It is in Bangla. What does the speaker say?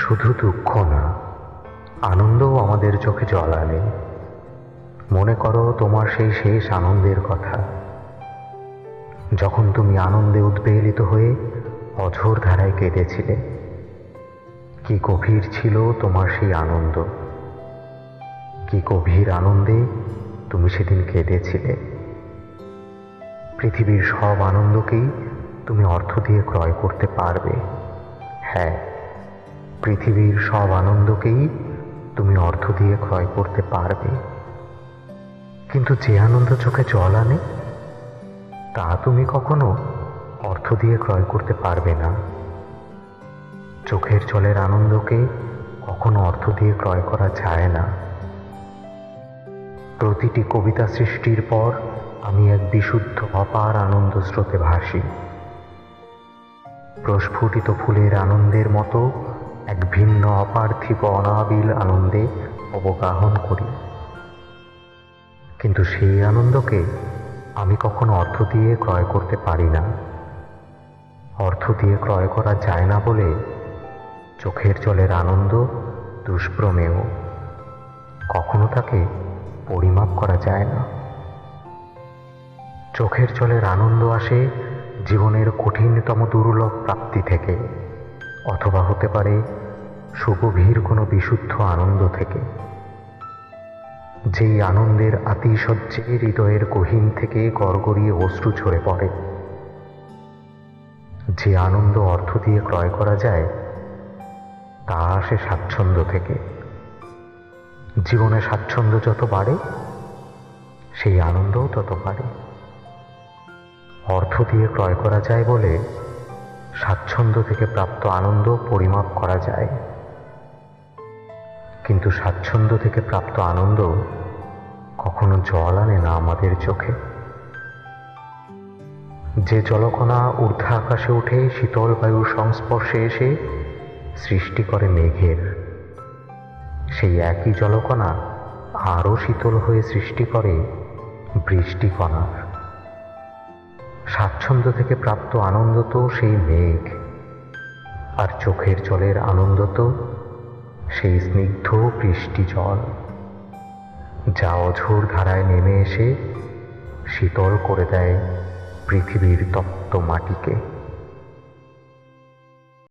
শুধু দুঃখ না, আনন্দও আমাদের চোখে জল আনে। মনে করো তোমার সেই শেষ আনন্দের কথা। যখন তুমি আনন্দে উদ্বেলিত হয়ে অঝোর ধারায় কেঁদেছিলে, কি গভীর ছিল তোমার সেই আনন্দ? কি গভীর আনন্দে তুমি সেদিন কেঁদেছিলে? পৃথিবীর সব আনন্দকেই তুমি অর্থ দিয়ে ক্রয় করতে পারবে। হ্যাঁ পৃথিবীর সব আনন্দকেই তুমি অর্থ দিয়ে ক্রয় করতে পারবে। কিন্তু যে আনন্দ চোখে জল আনে, তা তুমি কখনো অর্থ দিয়ে ক্রয় করতে পারবে না। চোখের জলের আনন্দকে কখনো অর্থ দিয়ে ক্রয় করা যায় না। প্রতিটি কবিতা সৃষ্টির পর আমি এক বিশুদ্ধ, অপার আনন্দ স্রোতে ভাসি। প্রস্ফুটিত ফুলের আনন্দের মতো এক ভিন্ন অপার্থিব অনাবিল আনন্দে অবগাহন করি। কিন্তু সেই আনন্দকে আমি কখনো অর্থ দিয়ে ক্রয় করতে পারি না। অর্থ দিয়ে ক্রয় করা যায় না বলে চোখের জলের আনন্দ দুষ্প্রমেয়। কখনো তাকে পরিমাপ করা যায় না। চোখের জলের আনন্দ আসে জীবনের কঠিনতম দুর্লভ প্রাপ্তি থেকে। অথবা হতে পারে সুগভীর কোনো বিশুদ্ধ আনন্দ থেকে। যেই আনন্দের আতিশয্যে হৃদয়ের গহীন থেকে গড়গড়িয়ে অশ্রু ঝরে পড়ে। যে আনন্দ অর্থ দিয়ে ক্রয় করা যায়, তা আসে স্বাচ্ছন্দ্য থেকে। জীবনে স্বাচ্ছন্দ্য যত বাড়ে, সেই আনন্দও তত বাড়ে। অর্থ দিয়ে ক্রয় করা যায় বলে স্বাচ্ছন্দ্য থেকে প্রাপ্ত আনন্দ পরিমাপ করা যায়। কিন্তু স্বাচ্ছন্দ্য থেকে প্রাপ্ত আনন্দ কখনো জল আনে না আমাদের চোখে। যে জলকণা ঊর্ধ্ব আকাশে উঠে শীতল বায়ুর সংস্পর্শে এসে সৃষ্টি করে মেঘের, সেই একই জলকণা আরও শীতল হয়ে সৃষ্টি করে বৃষ্টিকণার। স্বাচ্ছন্দ্য থেকে প্রাপ্ত আনন্দ তো সেই মেঘ। আর চোখের জলের আনন্দ তো সেই স্নিগ্ধ বৃষ্টি জল। যা অঝোর ধারায় নেমে এসে শীতল করে দেয় পৃথিবীর তপ্ত মাটিকে।